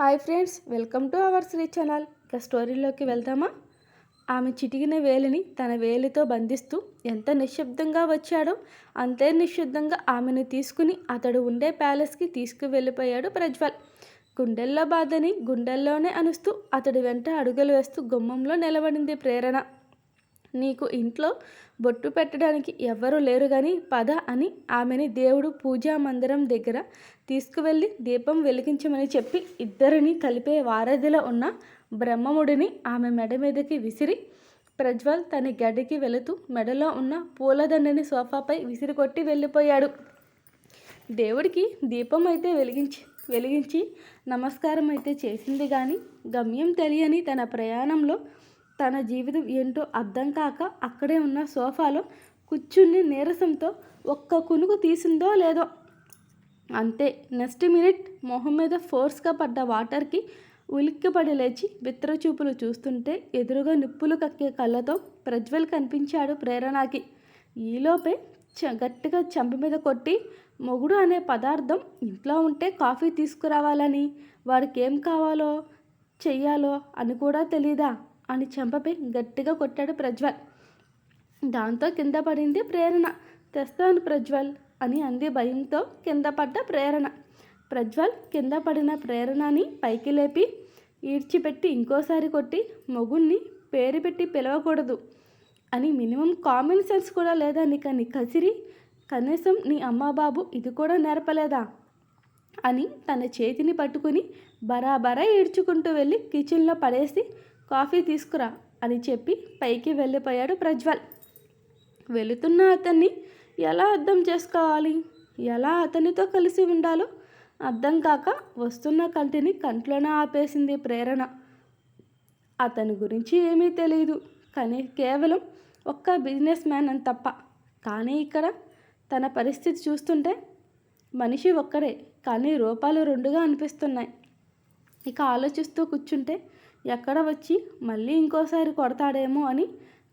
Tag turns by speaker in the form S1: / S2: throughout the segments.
S1: Hi friends welcome to our Sri channel. ఇక స్టోరీలోకి వెళ్దామా? ఆమె చిటికిన వేలిని తన వేలితో బంధిస్తూ ఎంత నిశ్శబ్దంగా వచ్చాడో అంతే నిశ్శబ్దంగా ఆమెను తీసుకుని అతడు ఉండే ప్యాలెస్కి తీసుకువెళ్ళిపోయాడు ప్రజ్వల్. గుండెల్లో బాధని గుండెల్లోనే అనుస్తూ అతడి వెంట అడుగులు వేస్తూ గుమ్మంలో నిలబడింది ప్రేరణ. నీకు ఇంట్లో బొట్టు పెట్టడానికి ఎవ్వరూ లేరు కానీ పద అని ఆమెని దేవుడు పూజా మందిరం దగ్గర తీసుకువెళ్ళి దీపం వెలిగించమని చెప్పి ఇద్దరిని కలిపే వారధిలో ఉన్న బ్రహ్మముడిని ఆమె మెడ మీదకి విసిరి ప్రజ్వల్ తన గడికి వెళుతూ మెడలో ఉన్న పూలదండని సోఫాపై విసిరికొట్టి వెళ్ళిపోయాడు. దేవుడికి దీపం అయితే వెలిగించి వెలిగించి నమస్కారం అయితే చేసింది కానీ గమ్యం తెలియని తన ప్రయాణంలో తన జీవితం ఏంటో అర్థం కాక అక్కడే ఉన్న సోఫాలో కూర్చుని నీరసంతో ఒక్క కునుకు తీసిందో లేదో. అంతే. నెక్స్ట్ మినిట్ మొహం మీద ఫోర్స్గా పడ్డ వాటర్కి ఉలిక్కిపడి లేచి విత్రచూపులు చూస్తుంటే ఎదురుగా నిప్పులు కక్కే కళ్ళతో ప్రజ్వల్ కనిపించాడు ప్రేరణకి. ఈలోపే చ గట్టిగా చంపి మీద కొట్టి మొగుడు అనే పదార్థం ఇంట్లో ఉంటే కాఫీ తీసుకురావాలని. వాడికి ఏం కావాలో చెయ్యాలో అని కూడా తెలీదా? అని చెంపపై గట్టిగా కొట్టాడు ప్రజ్వల్. దాంతో కింద పడింది ప్రేరణ. తెస్తాను ప్రజ్వల్ అని అంది భయంతో కింద పడ్డ ప్రేరణ. ప్రజ్వల్ కింద పడిన ప్రేరణని పైకి లేపి ఈడ్చిపెట్టి ఇంకోసారి కొట్టి మొగుణ్ణి పేరు పెట్టి పిలవకూడదు అని మినిమం కామన్ సెన్స్ కూడా లేదా నీకు నీ కసిరి కనీసం నీ అమ్మ బాబు ఇది కూడా నేర్పలేదా? అని తన చేతిని పట్టుకుని బరాబరా ఈడ్చుకుంటూ వెళ్ళి కిచెన్లో పడేసి కాఫీ తీసుకురా అని చెప్పి పైకి వెళ్ళిపోయాడు ప్రజ్వల్. వెళుతున్న అతన్ని ఎలా అర్థం చేసుకోవాలి? ఎలా అతనితో కలిసి ఉండాలో అర్థం కాక వస్తున్న కంటిని కంట్లోనే ఆపేసింది ప్రేరణ. అతని గురించి ఏమీ తెలియదు కానీ కేవలం ఒక్క బిజినెస్ మ్యాన్ అని తప్ప. కానీ ఇక్కడ తన పరిస్థితి చూస్తుంటే మనిషి ఒక్కడే కానీ రూపాలు రెండుగా అనిపిస్తున్నాయి. ఇక ఆలోచిస్తూ కూర్చుంటే ఎక్కడ వచ్చి మళ్ళీ ఇంకోసారి కొడతాడేమో అని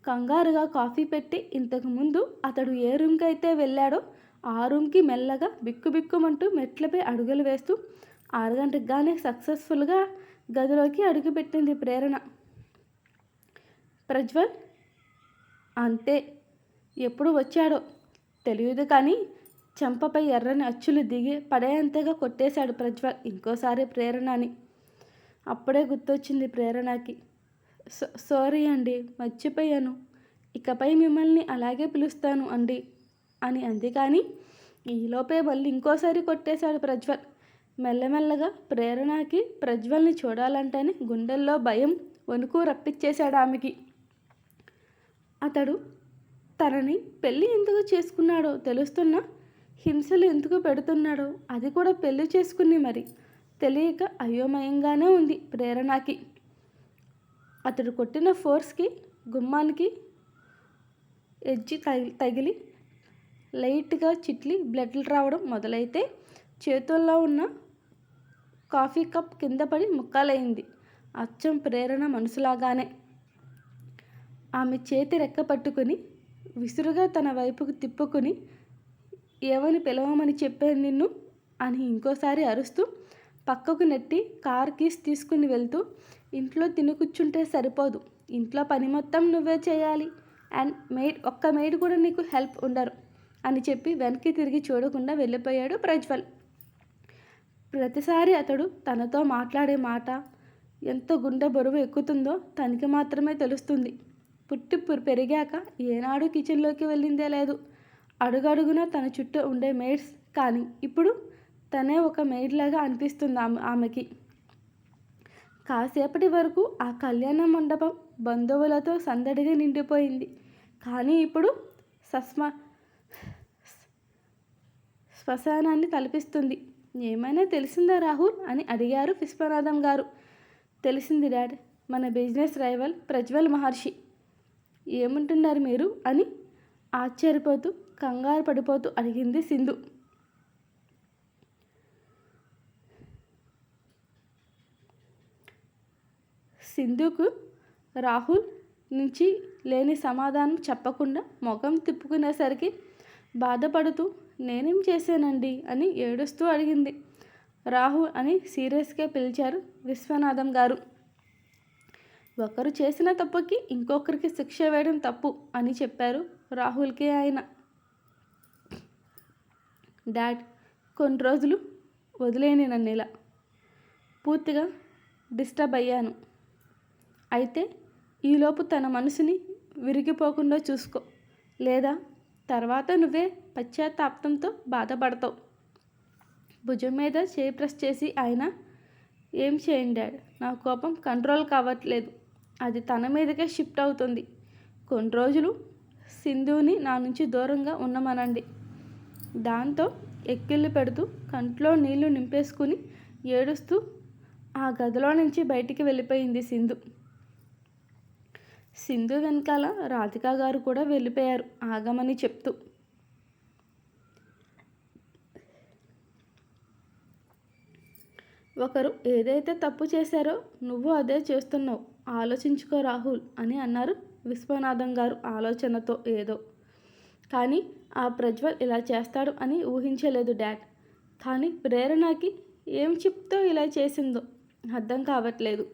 S1: కంగారుగా కాఫీ పెట్టి ఇంతకుముందు అతడు ఏ రూమ్కి అయితే వెళ్ళాడో ఆ రూమ్కి మెల్లగా బిక్కుబిక్కుమంటూ మెట్లపై అడుగులు వేస్తూ ఆరు సక్సెస్ఫుల్గా గదిలోకి అడుగుపెట్టింది ప్రేరణ. ప్రజ్వల్ అంతే. ఎప్పుడు వచ్చాడో తెలియదు కానీ చెంపపై ఎర్రని అచ్చులు దిగి పడేంతగా కొట్టేశాడు ప్రజ్వల్ ఇంకోసారి ప్రేరణని. అప్పుడే గుర్తొచ్చింది ప్రేరణకి. సారీ అండి మర్చిపోయాను. ఇకపై మిమ్మల్ని అలాగే పిలుస్తాను అండి అని అంది. కానీ ఈలోపే మళ్ళీ ఇంకోసారి కొట్టేశాడు ప్రజ్వల్. మెల్లమెల్లగా ప్రేరణకి ప్రజ్వల్ని చూడాలంటేనే గుండెల్లో భయం వణుకు రప్పించేశాడు ఆమెకి. అతడు తనని పెళ్ళి ఎందుకు చేసుకున్నాడో తెలుస్తున్నా? హింసలు ఎందుకు పెడుతున్నాడో అది కూడా పెళ్ళి చేసుకుని మరి. తెలియక అయోమయంగానే ఉంది ప్రేరణకి. అతడు కొట్టిన ఫోర్స్కి గుమ్మానికి ఎజ్జి తగిలి లైట్గా చిట్లి బ్లడ్లు రావడం మొదలైతే చేతుల్లో ఉన్న కాఫీ కప్ కింద పడి ముక్కలైంది. అచ్చం ప్రేరణ మనసులాగానే. ఆమె చేతి రెక్క పట్టుకుని విసురుగా తన వైపుకు తిప్పుకుని ఏమని పిలవమని చెప్పాను నిన్ను? అని ఇంకోసారి అరుస్తూ పక్కకు నెట్టి కార్ కీస్ తీసుకుని వెళ్తూ ఇంట్లో తిని కూర్చుంటే సరిపోదు. ఇంట్లో పని మొత్తం నువ్వే చేయాలి. అండ్ మెయిడ్ ఒక్క మెయిడ్ కూడా నీకు హెల్ప్ ఉండరు. అని చెప్పి వెనక్కి తిరిగి చూడకుండా వెళ్ళిపోయాడు ప్రజ్వల్. ప్రతిసారి అతడు తనతో మాట్లాడే మాట ఎంత గుండె బరువు ఎక్కుతుందో తనకి మాత్రమే తెలుస్తుంది. పుట్టి పెరిగాక ఏనాడు కిచెన్లోకి వెళ్ళిందే లేదు. అడుగడుగున తన చుట్టూ ఉండే మేడ్స్ కానీ ఇప్పుడు తనే ఒక మెయిడ్లాగా అనిపిస్తుంది ఆమె ఆమెకి. కాసేపటి వరకు ఆ కళ్యాణ మండపం బంధువులతో సందడిగా నిండిపోయింది. కానీ ఇప్పుడు సస్మ శ్మశానాన్ని తలపిస్తుంది. ఏమైనా తెలిసిందా రాహుల్? అని అడిగారు విశ్వనాథం గారు. తెలిసింది డాడ్ మన బిజినెస్ రైవల్ ప్రజ్వల్ మహర్షి. ఏమంటున్నారు మీరు? అని ఆశ్చర్యపోతూ కంగారు పడిపోతూ అడిగింది సింధు. సింధుకు రాహుల్ నుంచి లేని సమాధానం చెప్పకుండా ముఖం తిప్పుకునేసరికి బాధపడుతూ నేనేం చేశానండి? అని ఏడుస్తూ అడిగింది. రాహుల్ అని సీరియస్గా పిలిచారు విశ్వనాథం గారు. ఒకరు చేసిన తప్పుకి ఇంకొకరికి శిక్ష వేయడం తప్పు అని చెప్పారు రాహుల్కి ఆయన. డాడ్ కొన్ని రోజులు వదిలేని నన్ను ఇలా. పూర్తిగా డిస్టర్బ్ అయ్యాను. అయితే ఈలోపు తన మనసుని విరిగిపోకుండా చూసుకో. లేదా తర్వాత నువ్వే పశ్చాత్తాపంతో బాధపడతావు. భుజం మీద చేయి ప్రెస్ చేసి ఆయన ఏం చేయండి నా కోపం కంట్రోల్ కావట్లేదు. అది తన మీదకే షిఫ్ట్ అవుతుంది. కొన్ని రోజులు సింధుని నా నుంచి దూరంగా ఉండమనండి దాంతో ఎక్కిళ్ళు పెడుతూ కంట్లో నీళ్ళు నింపేసుకుని ఏడుస్తూ ఆ గదిలో నుంచి బయటికి వెళ్ళిపోయింది సింధు. సింధు వెనకాల రాధిక గారు కూడా వెళ్ళిపోయారు. ఆగమని చెప్తూ. ఒకరు ఏదైతే తప్పు చేశారో నువ్వు అదే చేస్తున్నావు. ఆలోచించుకో రాహుల్ అని అన్నారు విశ్వనాథం గారు ఆలోచనతో ఏదో. కానీ ఆ ప్రజ్వల్ ఇలా చేస్తాడు అని ఊహించలేదు డాడ్. కానీ ప్రేరణకి ఏం చెప్తో ఇలా చేసిందో అర్థం కావట్లేదు.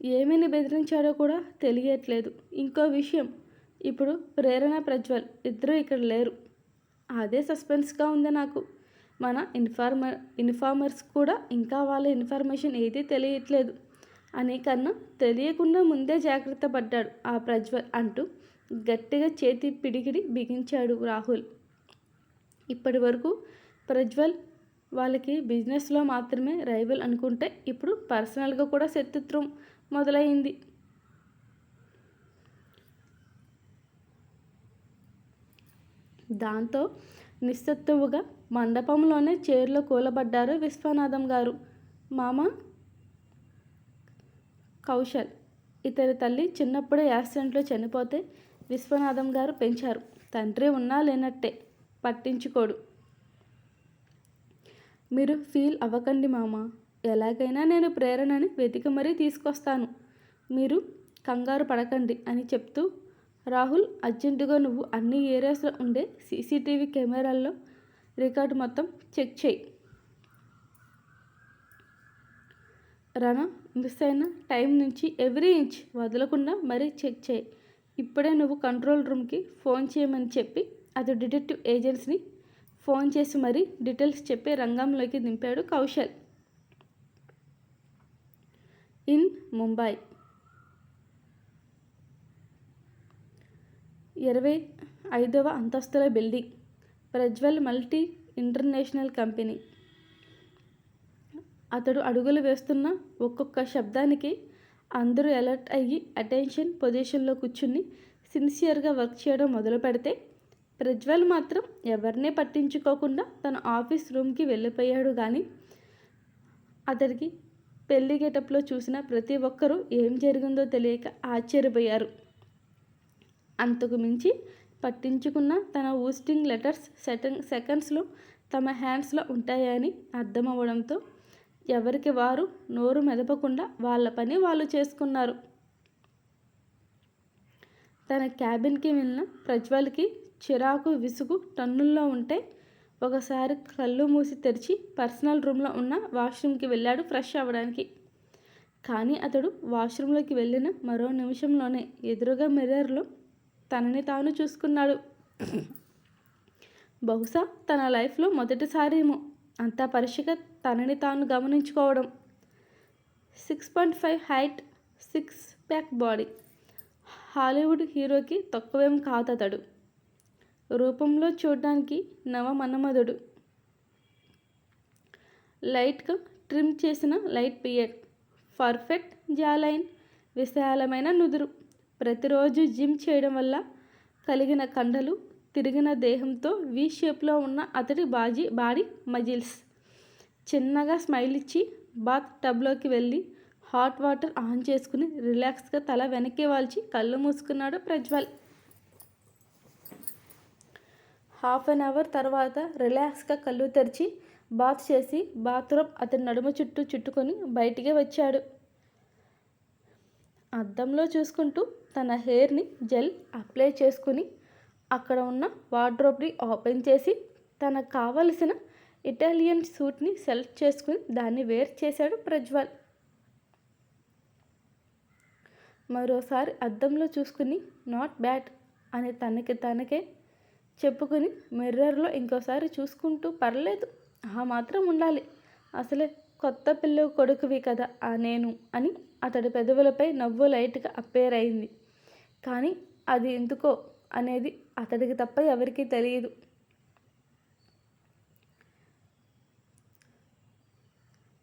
S1: ఏమని బెదిరించాడో కూడా తెలియట్లేదు. ఇంకో విషయం ఇప్పుడు ప్రేరణ ప్రజ్వల్ ఇద్దరూ ఇక్కడ లేరు. అదే సస్పెన్స్గా ఉంది నాకు. మన ఇన్ఫార్మర్ ఇన్ఫార్మర్స్ కూడా ఇంకా వాళ్ళ ఇన్ఫర్మేషన్ ఏదీ తెలియట్లేదు. అనే కన్నా తెలియకుండా ముందే జాగ్రత్త పడ్డాడు ఆ ప్రజ్వల్ అంటూ గట్టిగా చేతి పిడికిడి బిగించాడు రాహుల్. ఇప్పటి వరకు ప్రజ్వల్ వాళ్ళకి బిజినెస్లో మాత్రమే రైవల్ అనుకుంటే ఇప్పుడు పర్సనల్గా కూడా శత్రుత్వం మొదలైంది. దాంతో నిస్సత్తువుగా మండపంలోనే చైర్లో కూలబడ్డారు విశ్వనాథం గారు. మామ కౌశల్ ఇతని తల్లి చిన్నప్పుడే యాక్సిడెంట్లో చనిపోతే విశ్వనాథం గారు పెంచారు. తండ్రి ఉన్నా లేనట్టే పట్టించుకోడు. మీరు ఫీల్ అవ్వకండి మామ. ఎలాగైనా నేను ప్రేరణని వెతికి మరీ తీసుకొస్తాను. మీరు కంగారు పడకండి అని చెప్తూ రాహుల్ అర్జెంటుగా నువ్వు అన్ని ఏరియాస్లో ఉండే సీసీటీవీ కెమెరాల్లో రికార్డు మొత్తం చెక్ చేయి. రణ మిస్ అయిన టైం నుంచి ఎవ్రీ ఇంచ్ వదలకుండా మరీ చెక్ చేయి. ఇప్పుడే నువ్వు కంట్రోల్ రూమ్కి ఫోన్ చేయమని చెప్పి అది డిటెక్టివ్ ఏజెంట్స్ని ఫోన్ చేసి మరీ డీటెయిల్స్ చెప్పి రంగంలోకి దింపాడు కౌశల్. ఇన్ ముంబై. ఇరవై ఐదవ అంతస్తుల building. Prajwal multi international company. అతడు అడుగులు వేస్తున్న ఒక్కొక్క శబ్దానికి అందరూ అలర్ట్ అయ్యి అటెన్షన్ పొజిషన్లో కూర్చుని సిన్సియర్గా వర్క్ చేయడం మొదలు పెడితే ప్రజ్వల్ మాత్రం ఎవరినే పట్టించుకోకుండా తన ఆఫీస్ రూమ్కి వెళ్ళిపోయాడు కానీ అతడికి పెళ్ళి గెటప్లో చూసిన ప్రతి ఒక్కరూ ఏం జరిగిందో తెలియక ఆశ్చర్యపోయారు. అంతకు మించి పట్టించుకున్న తన ఊస్టింగ్ లెటర్స్ సెకండ్ సెకండ్స్లో తమ హ్యాండ్స్లో ఉంటాయని అర్థమవ్వడంతో ఎవరికి వారు నోరు మెదపకుండా వాళ్ళ పని వాళ్ళు చేసుకున్నారు. తన క్యాబిన్కి వెళ్ళిన ప్రజ్వల్కి చిరాకు విసుగు టన్నుల్లో ఉంటే ఒకసారి కళ్ళు మూసి తెరిచి పర్సనల్ రూమ్లో ఉన్న వాష్రూమ్కి వెళ్ళాడు ఫ్రెష్ అవ్వడానికి. కానీ అతడు వాష్రూమ్లోకి వెళ్ళిన మరో నిమిషంలోనే ఎదురుగా మిర్రర్లో తనని తాను చూసుకున్నాడు. బహుశా తన లైఫ్లో మొదటిసారేమో అంత పరీక్షగా తనని తాను గమనించుకోవడం. Six point five height six pack body. Hollywood హీరోకి తక్కువేం అతడు రూపంలో చూడడానికి నవమనమధుడు. లైట్గా ట్రిమ్ చేసిన లైట్ పియర్ పర్ఫెక్ట్ జాలైన్ విశాలమైన నుదురు. ప్రతిరోజు జిమ్ చేయడం వల్ల కలిగిన కండలు తిరిగిన దేహంతో వి షేప్లో ఉన్న అతడి బాజీ బాడీ మజిల్స్. చిన్నగా స్మైల్ ఇచ్చి బాత్ టబ్లోకి వెళ్ళి హాట్ వాటర్ ఆన్ చేసుకుని రిలాక్స్గా తల వెనక్కి వాల్చి కళ్ళు మూసుకున్నాడు ప్రజ్వల్. హాఫ్ అన్ అవర్ తర్వాత రిలాక్స్గా కళ్ళు తెరిచి బాత్ చేసి బాత్రూమ్ అతని నడుము చుట్టూ చుట్టుకొని బయటికి వచ్చాడు. అద్దంలో చూసుకుంటూ తన హెయిర్ని జెల్ అప్లై చేసుకుని అక్కడ ఉన్న వార్డ్రోబ్ని ఓపెన్ చేసి తనకు కావలసిన ఇటాలియన్ సూట్ని సెలెక్ట్ చేసుకుని దాన్ని వేర్ చేశాడు ప్రజ్వల్. మరోసారి అద్దంలో చూసుకుని నాట్ బ్యాడ్ అని తనకి తనకే చెప్పుకుని మిర్రర్లో ఇంకోసారి చూసుకుంటూ పర్లేదు ఆ మాత్రం ఉండాలి. అసలే కొత్త పిల్ల కొడుకువి కదా ఆ నేను అని అతడి పెదవులపై నవ్వు లైట్గా అప్పేర్ అయింది. కానీ అది ఎందుకో అనేది అతడికి తప్ప ఎవరికీ తెలియదు.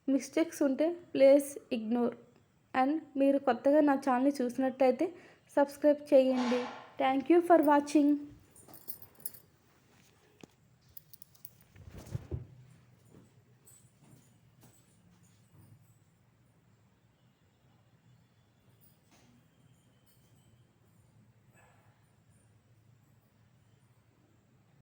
S1: మిస్టేక్స్ ఉంటే ప్లీజ్ ఇగ్నోర్. అండ్ మీరు కొత్తగా నా ఛానల్ చూసినట్టయితే సబ్స్క్రైబ్ చేయండి. Thank you for watching.